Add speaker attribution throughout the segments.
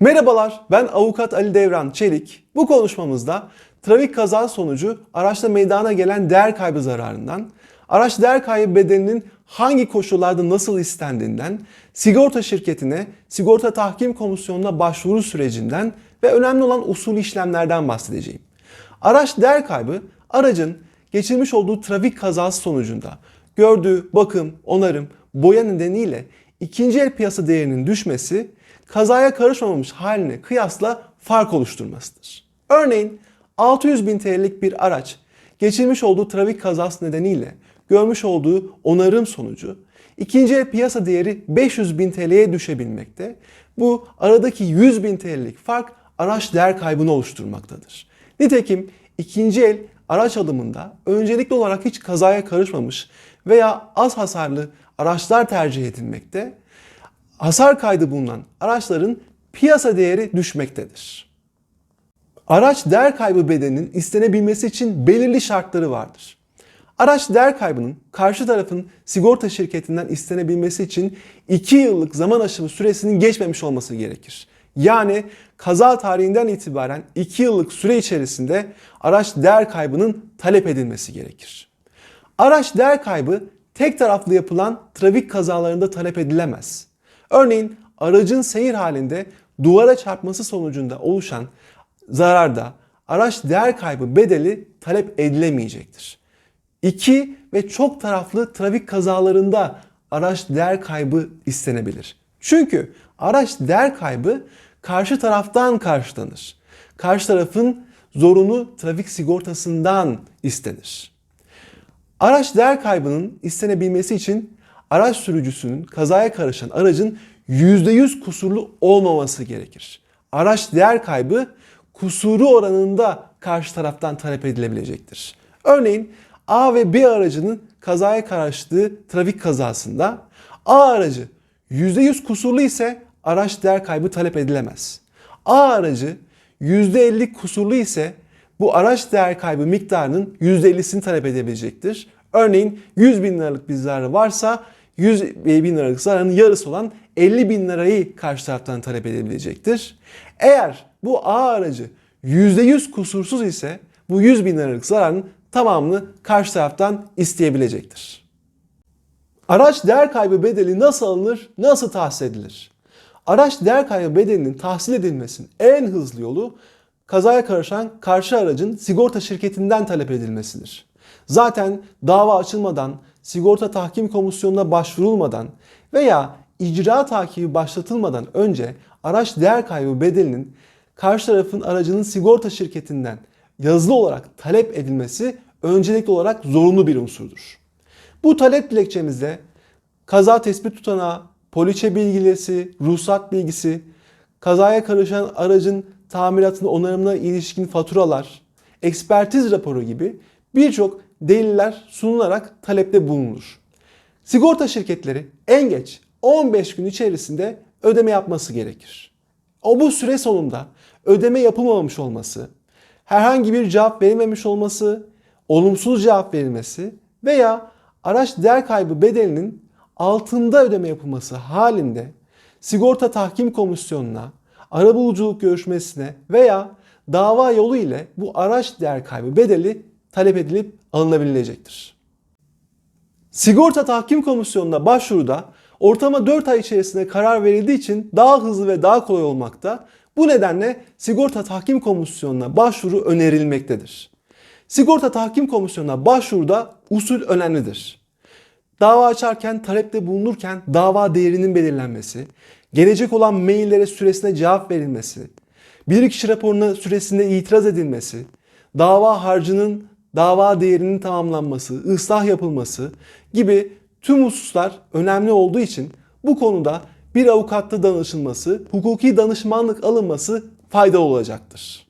Speaker 1: Merhabalar, ben avukat Ali Devran Çelik. Bu konuşmamızda trafik kaza sonucu araçta meydana gelen değer kaybı zararından, araç değer kaybı bedelinin hangi koşullarda nasıl istendiğinden, sigorta şirketine, sigorta tahkim komisyonuna başvuru sürecinden ve önemli olan usul işlemlerden bahsedeceğim. Araç değer kaybı aracın geçirmiş olduğu trafik kazası sonucunda gördüğü bakım, onarım, boya nedeniyle ikinci el piyasa değerinin düşmesi kazaya karışmamış haline kıyasla fark oluşturmasıdır. Örneğin 600 bin TL'lik bir araç geçirmiş olduğu trafik kazası nedeniyle görmüş olduğu onarım sonucu ikinci piyasa değeri 500 bin TL'ye düşebilmekte. Bu aradaki 100 bin TL'lik fark araç değer kaybını oluşturmaktadır. Nitekim ikinci el araç alımında öncelikli olarak hiç kazaya karışmamış veya az hasarlı araçlar tercih edilmekte hasar kaydı bulunan araçların piyasa değeri düşmektedir. Araç değer kaybı bedelinin istenebilmesi için belirli şartları vardır. Araç değer kaybının karşı tarafın sigorta şirketinden istenebilmesi için 2 yıllık zaman aşımı süresinin geçmemiş olması gerekir. Yani kaza tarihinden itibaren 2 yıllık süre içerisinde araç değer kaybının talep edilmesi gerekir. Araç değer kaybı tek taraflı yapılan trafik kazalarında talep edilemez. Örneğin aracın seyir halinde duvara çarpması sonucunda oluşan zararda araç değer kaybı bedeli talep edilemeyecektir. İki ve çok taraflı trafik kazalarında araç değer kaybı istenebilir. Çünkü araç değer kaybı karşı taraftan karşılanır. Karşı tarafın zorunlu trafik sigortasından istenir. Araç değer kaybının istenebilmesi için araç sürücüsünün kazaya karışan aracın %100 kusurlu olmaması gerekir. Araç değer kaybı kusuru oranında karşı taraftan talep edilebilecektir. Örneğin A ve B aracının kazaya karıştığı trafik kazasında A aracı %100 kusurlu ise araç değer kaybı talep edilemez. A aracı %50 kusurlu ise bu araç değer kaybı miktarının %50'sini talep edebilecektir. Örneğin 100 bin liralık bir zararı varsa 100 bin liralık zararın yarısı olan 50 bin lirayı karşı taraftan talep edebilecektir. Eğer bu A aracı %100 kusursuz ise bu 100 bin liralık zararın tamamını karşı taraftan isteyebilecektir. Araç değer kaybı bedeli nasıl alınır, nasıl tahsil edilir? Araç değer kaybı bedelinin tahsil edilmesinin en hızlı yolu kazaya karışan karşı aracın sigorta şirketinden talep edilmesidir. Zaten dava açılmadan, sigorta tahkim komisyonuna başvurulmadan veya icra takibi başlatılmadan önce araç değer kaybı bedelinin karşı tarafın aracının sigorta şirketinden yazılı olarak talep edilmesi öncelikli olarak zorunlu bir unsurdur. Bu talep dilekçemizde kaza tespit tutanağı, poliçe bilgisi, ruhsat bilgisi, kazaya karışan aracın tamiratına onarımına ilişkin faturalar, ekspertiz raporu gibi birçok deliller sunularak talepte bulunur. Sigorta şirketleri en geç 15 gün içerisinde ödeme yapması gerekir. O bu süre sonunda ödeme yapılmamış olması, herhangi bir cevap verilmemiş olması, olumsuz cevap verilmesi veya araç değer kaybı bedelinin altında ödeme yapılması halinde sigorta tahkim komisyonuna, arabuluculuk görüşmesine veya dava yolu ile bu araç değer kaybı bedeli talep edilip alınabilecektir. Sigorta tahkim komisyonuna başvuruda ortama 4 ay içerisinde karar verildiği için daha hızlı ve daha kolay olmakta. Bu nedenle sigorta tahkim komisyonuna başvuru önerilmektedir. Sigorta tahkim komisyonuna başvuruda usul önemlidir. Dava açarken, talepte bulunurken dava değerinin belirlenmesi, gelecek olan maillere süresine cevap verilmesi, bilirkişi raporuna süresinde itiraz edilmesi, dava harcının dava değerinin tamamlanması, ıslah yapılması gibi tüm hususlar önemli olduğu için bu konuda bir avukatta danışılması, hukuki danışmanlık alınması faydalı olacaktır.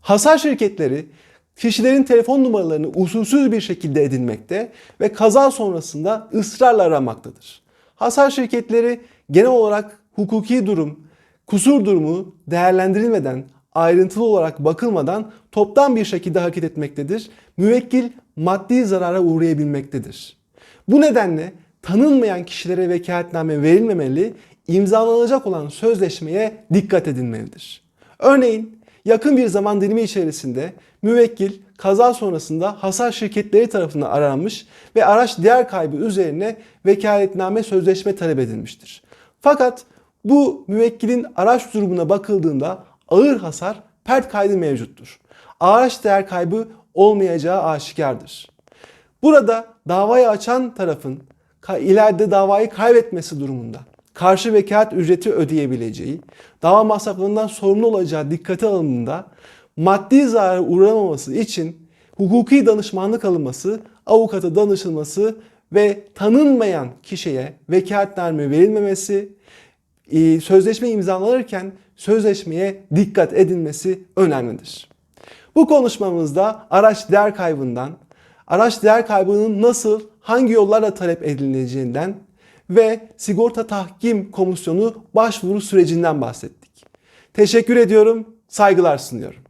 Speaker 1: Hasar şirketleri kişilerin telefon numaralarını usulsüz bir şekilde edinmekte ve kaza sonrasında ısrarla aramaktadır. Hasar şirketleri genel olarak hukuki durum, kusur durumu değerlendirilmeden, ayrıntılı olarak bakılmadan toptan bir şekilde hareket etmektedir. Müvekkil maddi zarara uğrayabilmektedir. Bu nedenle tanınmayan kişilere vekaletname verilmemeli, imzalanacak olan sözleşmeye dikkat edilmelidir. Örneğin yakın bir zaman dilimi içerisinde müvekkil kaza sonrasında hasar şirketleri tarafından aranmış ve araç değer kaybı üzerine vekaletname sözleşme talep edilmiştir. Fakat bu müvekkilin araç durumuna bakıldığında ağır hasar pert kaydı mevcuttur. Araç değer kaybı olmayacağı aşikardır. Burada davayı açan tarafın ileride davayı kaybetmesi durumunda karşı vekalet ücreti ödeyebileceği, dava masraflarından sorumlu olacağı dikkate alındığında maddi zarara uğramaması için hukuki danışmanlık alınması, avukata danışılması ve tanınmayan kişiye vekaletname verilmemesi, e, sözleşme imzalanırken sözleşmeye dikkat edilmesi önemlidir. Bu konuşmamızda araç değer kaybından, araç değer kaybının nasıl, hangi yollarla talep edileceğinden ve sigorta tahkim komisyonu başvuru sürecinden bahsettik. Teşekkür ediyorum, saygılar sunuyorum.